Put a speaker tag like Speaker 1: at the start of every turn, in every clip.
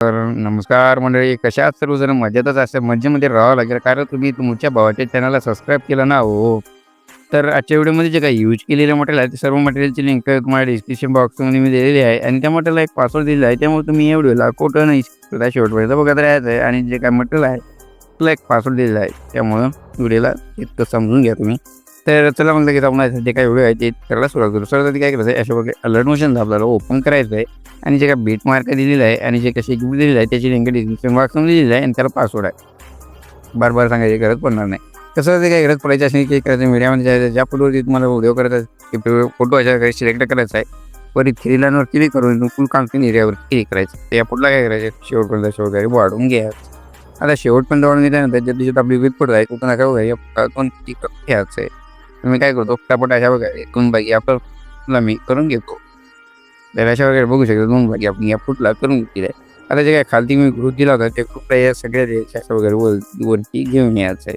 Speaker 1: तर नमस्कार मंडळी कशा आहात सर्वजण? मजेतच असते मजेमध्ये राहावं लागेल. कारण तुम्ही तुमच्या भावाच्या चॅनलला सबस्क्राईब केलं ना हो? तर आजच्या व्हिडिओमध्ये जे काही यूज केलेलं मटेरियल आहे ते सर्व मटेरियलची लिंक तुम्हाला डिस्क्रिप्शन बॉक्समध्ये मी दिलेली आहे. आणि त्या मटेरियलला एक पासवर्ड दिलेला आहे त्यामुळे तुम्ही या व्हिडिओला कोटं नाही स्वतः शेवटपर्यंत बघत राहायचं आहे. आणि जे काय मटेरियल आहे त्याला एक पासवर्ड दिलेला आहे. त्यामुळं व्हिडिओला इतकं समजून घ्या तुम्ही. तर चला मग लगेच आपण जे काही व्हिडिओ आहे ते करायला सुरुवात करू. सर काय करायचं आहे अशा प्रकारे अलर्ट मोशन आपल्याला ओपन करायचं आहे. आणि जे काय बीट मार्क दिलेलं आहे आणि जे कशी गिफ्ट दिलेलं आहे त्याची लिंक डिस्क्रिप्शन बॉक्समध्ये दिलेली आहे आणि त्याला पासवर्ड आहे. बार बार सांगायची गरज पडणार नाही. कसं ते काही गरज पडायची असेल की करायचं मीडियामध्ये जायचं ज्या फोटोवरती तुम्हाला व्हिडिओ करायचा फोटो अशा काही सिलेक्ट करायचा आहे. परत थ्री लाईनवर क्लिक करून फुल कॉन्फिन एरियावर क्लिक करायचं. तर या पुढला काय करायचं? शेवटपर्यंत शेवट वगैरे वाढवून घ्या आता शेवटपर्यंत वाढून घेतल्यानंतर ज्या दिवशी आपली वीज फोटो आहे कुठं नका वगैरे कोण क्लिक घ्यायचं आहे. मी काय करतो? फटाफट अशा वगैरे दोन बाई आपल्याला मी करून घेतो. अशा वगैरे बघू शकतो दोन बाकी आपण या फुटला करून घेतली आता जे काय खालती मी ग्रुप दिला होता ते ग्रुपला या सगळ्या वगैरे वर वरती घेऊन यायचं आहे.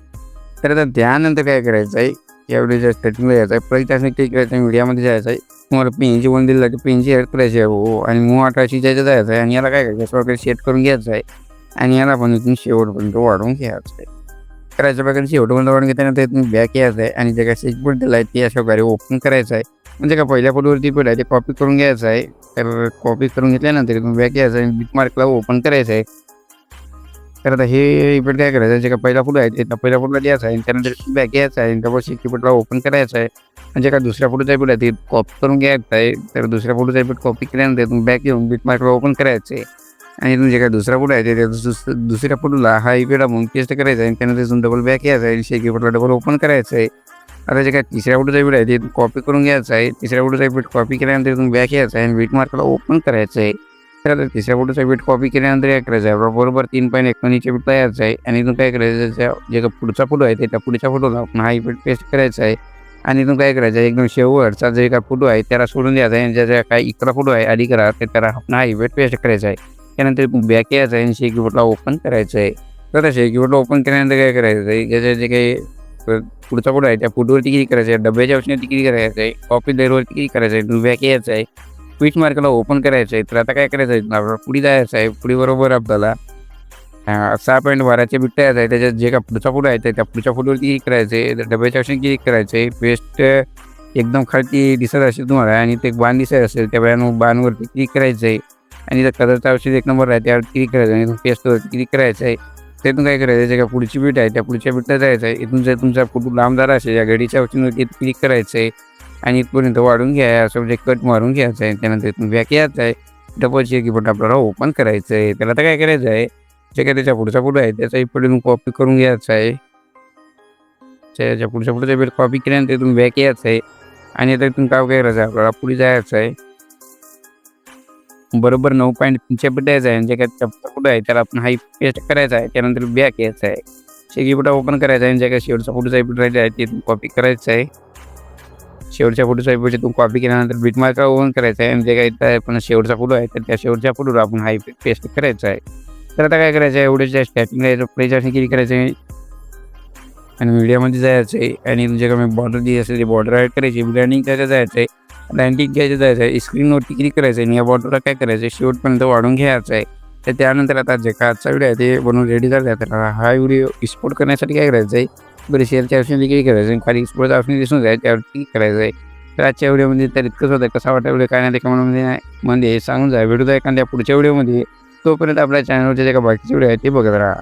Speaker 1: तर आता त्यानंतर काय करायचं आहे या व्हिडिओच्या सेटिंगला यायचं आहे परत त्यासाठी क्लिक करायचं आहे मीडियामध्ये जायचं आहे. तुम्हाला पेनची वन दिलं तर पेनची ॲड करायची आहे. हो आणि मूव अठराशे जायचं जायचं आहे आणि याला काय करायचं वगैरे सेट करून घ्यायचं आहे. आणि याला पण इथून शेवटपर्यंत वाढवून घ्यायचं आहे. करायच्या प्रकारे शेवटपर्यंत वाढून घेताना तुम्ही बॅक यायचं आहे. आणि जे काय सेटबोर्ड दिला आहे ते अशा प्रकारे ओपन करायचं आहे. म्हणजे का पहिल्या फोटोवरती पण आहे ते कॉपी करून घ्यायचं आहे. तर कॉपी करून घेतल्यानंतर तुम्ही बॅक यायचं आहे. बिट मार्कला ओपन करायचं आहे. तर आता हे इफेक्ट काय करायचं? जे का पहिला फोटो आहे ते पहिल्या फोटोला द्यायचा आहे. आणि त्यानंतर बॅक यायचं आहे. आणि त्यापासून कीबोर्डला ओपन करायचं आहे. म्हणजे का दुसऱ्या फोटोचा इफेक्ट आहे ते कॉपी करून घ्यायचं आहे. तर दुसऱ्या फोटोचा इफेक्ट कॉपी केल्यानंतर तुम्ही बॅक येऊन बिट मार्कला ओपन करायचं आहे. आणि इथून जे काय दुसरा फोटो आहे ते त्या दुसऱ्या फोटोला हा इफेक्ट आपण पेस्ट करायचा आहे. आणि त्यानंतर इथून डबल बॅक यायचं आहे. आणि शे डबल ओपन करायचं आहे. आता जे काय तिसऱ्या फोटोचा इफेक्ट आहे ते कॉपी करून घ्यायचं आहे. तिसऱ्या फोटोचा इफेक्ट कॉपी केल्यानंतर इथून बॅक यायचं आहे आणि वीट मार्कला ओपन करायचं आहे. तर आता तिसऱ्या फोटोचा बीट कॉपी केल्यानंतर काय करायचं आहे. बरोबर तीन पॉईंट एकोणीसच्या बीट यायचं आहे. आणि इथून काय करायचं ज्या- जे का पुढचा फोटो आहे ते त्या पुढच्या फोटोला आपण हा इफेक्ट पेस्ट करायचा आहे. आणि इथून काय करायचं आहे एकदम शेवटचा जे काय फोटो आहे त्याला सोडून द्यायचा आहे. आणि ज्याचा काय इकडा फोटो आहे आधी करा तर त्याला आपण हा इफेक्ट पेस्ट करायचा आहे. त्यानंतर बॅक यायचं आहे आणि शेक कीबोर्डला ओपन करायचं आहे. तर शेकीबोर्डला ओपन केल्यानंतर काय करायचं आहे ज्याच्या जे काही पुढचा पुढं आहे. त्या फोटोवरती किती करायचं आहे? डब्याच्या औषधावरती किती करायचं आहे? कॉफी लेअरवरती किती करायचं आहे? बॅक यायचं आहे? स्विच मार्कला ओपन करायचं आहे. तर आता काय करायचं आहे? आपल्याला पुढे जायचं आहे. पुढे बरोबर आपल्याला सहा पॉईंट बाराचे बिट्ट यायचं आहे त्याच्यात जे का पुढचा फोटो आहे त्या पुढच्या फोटोवरती क्लिक करायचं आहे? डब्याच्या ऑप्शन क्लिक करायचं आहे? पेस्ट एकदम खालती दिसत असेल तुम्हाला आणि ते बाण दिसत असेल त्या बाण बाणवरती क्लिक करायचं आहे? आणि त्या कलरचा औषध एक नंबर आहे त्यावर क्लिक करायचं आहे? आणि पेस्टवर क्लिक करायचं आहे? त्यातून काय करायचं आहे का पुढची बीट आहे त्या पुढच्या बीटला जायचं आहे. इथून जर तुमचा फोटो लांबदार असेल या घडीच्या वतीनं क्लिक करायचं आहे आणि इथपर्यंत वाढून घ्या असं म्हणजे कट मारून घ्यायचं आहे. त्यानंतर इथून बॅक यायचं आहे. डबल चेक बटन आपल्याला ओपन करायचं आहे. त्याला तर काय करायचं आहे? जे काय त्याच्या पुढचा फोटो आहे त्याचा इकडून कॉपी करून घ्यायचा आहे. त्याच्या पुढच्या पुढचा बेट कॉपी केल्यानंतर इथून बॅक यायचं आहे. आणि आता इथून काय करायचं आहे? आपल्याला पुढे जायचं आहे. बरोबर नऊ पॉईंट तीनशे द्यायचा आहे. आणि जे काय त्याचा कुठं आहे? त्याला आपण हाई पेस्ट करायचा आहे. त्यानंतर बॅक यायचा आहे. शेकी ओपन करायचा आहे. आणि काय शेवटचा फोटोचा इफेक्ट राहिला आहे. ते कॉपी करायचं आहे. शेवटच्या फोटोचा इफेक्ट तू कॉपी केल्यानंतर बीट मार्क ओपन करायचा आहे. म्हणजे आणि जे इथं त्या पण शेवटचा फोटो आहे. तर त्या शेवटच्या फोटोला आपण हाय पेस्ट करायचा आहे. तर आता काय करायचं आहे? एवढ्याच्या स्टार्टिंगला प्लेच्या किती करायचं आहे. आणि मीडियामध्ये जायचं आहे. आणि तुमच्याकडे बॉर्डर जी असेल ती बॉर्डर ॲड करायची. ब्लँडिंग त्याच्या जायचं आहे. ब्लँडिंग घ्यायचं जायचं आहे. स्क्रीनवरती क्लिक करायचं आहे आणि या बॉर्डरला काय करायचं आहे? शेवटपर्यंत वाढून घ्यायचं आहे. तर त्यानंतर आता जे का आजचा व्हिडिओ आहे ते बनवून रेडी झाला आहे. तर हा व्हिडिओ एक्सपोर्ट करण्यासाठी काय करायचं आहे? बरं शेअरच्या ऑप्शन क्लिक करायचं आहे खाली एक्सपोर्टचा ऑप्शन दिसून जाईल त्यावर क्लिक करायचं आहे. तर आजच्या व्हिडिओमध्ये तर इतकंच होतं. कसा वाटतं व्हिडिओ काय नाही कमेंटमध्ये मध्ये सांगून जा. व्हिडिओचा एखाद्या पुढच्या व्हिडिओमध्ये तोपर्यंत आपल्या चॅनलवरचे जे का बाकीचे व्हिडिओ आहेत ते बघत राहा.